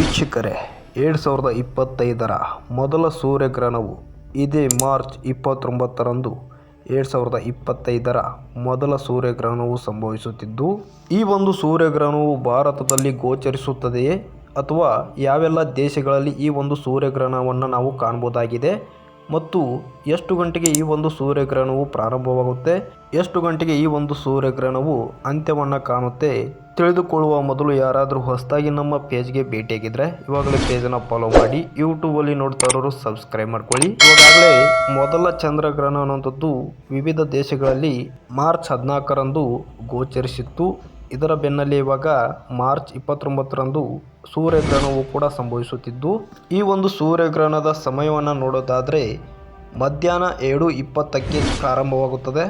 ವೀಕ್ಷಕರೇ, ಎರಡು ಸಾವಿರದ ಇಪ್ಪತ್ತೈದರ ಮೊದಲ ಸೂರ್ಯಗ್ರಹಣವು ಇದೇ ಮಾರ್ಚ್ ಇಪ್ಪತ್ತೊಂಬತ್ತರಂದು ಎರಡು ಸಾವಿರದ ಇಪ್ಪತ್ತೈದರ ಮೊದಲ ಸೂರ್ಯಗ್ರಹಣವು ಸಂಭವಿಸುತ್ತಿದ್ದು, ಈ ಒಂದು ಸೂರ್ಯಗ್ರಹಣವು ಭಾರತದಲ್ಲಿ ಗೋಚರಿಸುತ್ತದೆಯೇ ಅಥವಾ ಯಾವೆಲ್ಲ ದೇಶಗಳಲ್ಲಿ ಈ ಒಂದು ಸೂರ್ಯಗ್ರಹಣವನ್ನು ನಾವು ಕಾಣ್ಬೋದಾಗಿದೆ ಮತ್ತು ಎಷ್ಟು ಗಂಟೆಗೆ ಈ ಒಂದು ಸೂರ್ಯಗ್ರಹಣವು ಪ್ರಾರಂಭವಾಗುತ್ತೆ, ಎಷ್ಟು ಗಂಟೆಗೆ ಈ ಒಂದು ಸೂರ್ಯಗ್ರಹಣವು ಅಂತ್ಯವನ್ನು ಕಾಣುತ್ತೆ ತಿಳಿದುಕೊಳ್ಳುವ ಮೊದಲು ಯಾರಾದರೂ ಹೊಸದಾಗಿ ನಮ್ಮ ಪೇಜ್ಗೆ ಭೇಟಿಯಾಗಿದ್ರೆ ಇವಾಗಲೇ ಪೇಜನ್ನು ಫಾಲೋ ಮಾಡಿ ಯೂಟ್ಯೂಬಲ್ಲಿ ನೋಡ್ತಾ ಇರೋರು ಸಬ್ಸ್ಕ್ರೈಬ್ ಮಾಡ್ಕೊಳ್ಳಿ. ಇವಾಗಲೇ ಮೊದಲ ಚಂದ್ರಗ್ರಹಣ ಅನ್ನುವಂಥದ್ದು ವಿವಿಧ ದೇಶಗಳಲ್ಲಿ ಮಾರ್ಚ್ ಹದಿನಾಲ್ಕರಂದು ಗೋಚರಿಸಿತ್ತು. ಇದರ ಬೆನ್ನಲ್ಲೇ ಇವಾಗ ಮಾರ್ಚ್ ಇಪ್ಪತ್ತೊಂಬತ್ತರಂದು ಸೂರ್ಯಗ್ರಹಣವು ಕೂಡ ಸಂಭವಿಸುತ್ತಿದ್ದು, ಈ ಒಂದು ಸೂರ್ಯಗ್ರಹಣದ ಸಮಯವನ್ನು ನೋಡೋದಾದರೆ ಮಧ್ಯಾಹ್ನ ಎರಡು ಇಪ್ಪತ್ತಕ್ಕೆ ಪ್ರಾರಂಭವಾಗುತ್ತದೆ.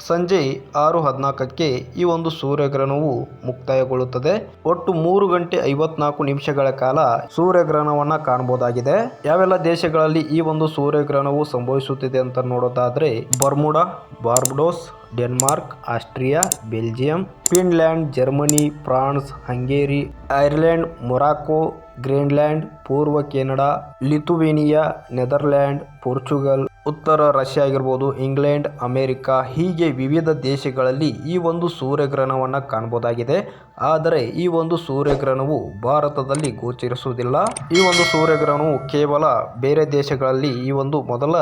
ಸಂಜೆ ಆರು ಹದಿನಾಲ್ಕಕ್ಕೆ ಈ ಒಂದು ಸೂರ್ಯಗ್ರಹಣವು ಮುಕ್ತಾಯಗೊಳ್ಳುತ್ತದೆ. ಒಟ್ಟು ಮೂರು ಗಂಟೆ ಐವತ್ನಾಲ್ಕು ನಿಮಿಷಗಳ ಕಾಲ ಸೂರ್ಯಗ್ರಹಣವನ್ನು ಕಾಣಬಹುದಾಗಿದೆ. ಯಾವೆಲ್ಲ ದೇಶಗಳಲ್ಲಿ ಈ ಒಂದು ಸೂರ್ಯಗ್ರಹಣವು ಸಂಭವಿಸುತ್ತಿದೆ ಅಂತ ನೋಡೋದಾದ್ರೆ Bermuda, Barbados, Denmark, Austria, Belgium, Finland, Germany, France, Hungary, Ireland Morocco Greenland, ಪೂರ್ವ ಕೆನಡಾ, ಲಿಥುವೇನಿಯಾ ನೆದರ್ಲ್ಯಾಂಡ್ ಪೋರ್ಚುಗಲ್ ಉತ್ತರ ರಷ್ಯಾ ಆಗಿರ್ಬೋದು, ಇಂಗ್ಲೆಂಡ್, ಅಮೇರಿಕಾ ಹೀಗೆ ವಿವಿಧ ದೇಶಗಳಲ್ಲಿ ಈ ಒಂದು ಸೂರ್ಯಗ್ರಹಣವನ್ನು ಕಾಣಬಹುದಾಗಿದೆ ಆದರೆ ಈ ಒಂದು ಸೂರ್ಯಗ್ರಹಣವು ಭಾರತದಲ್ಲಿ ಗೋಚರಿಸುವುದಿಲ್ಲ. ಈ ಒಂದು ಸೂರ್ಯಗ್ರಹಣವು ಕೇವಲ ಬೇರೆ ದೇಶಗಳಲ್ಲಿ ಈ ಒಂದು ಮೊದಲ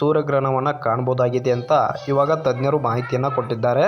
ಸೂರ್ಯಗ್ರಹಣವನ್ನು ಕಾಣಬಹುದಾಗಿದೆ ಅಂತ ಇವಾಗ ತಜ್ಞರು ಮಾಹಿತಿಯನ್ನು ಕೊಟ್ಟಿದ್ದಾರೆ.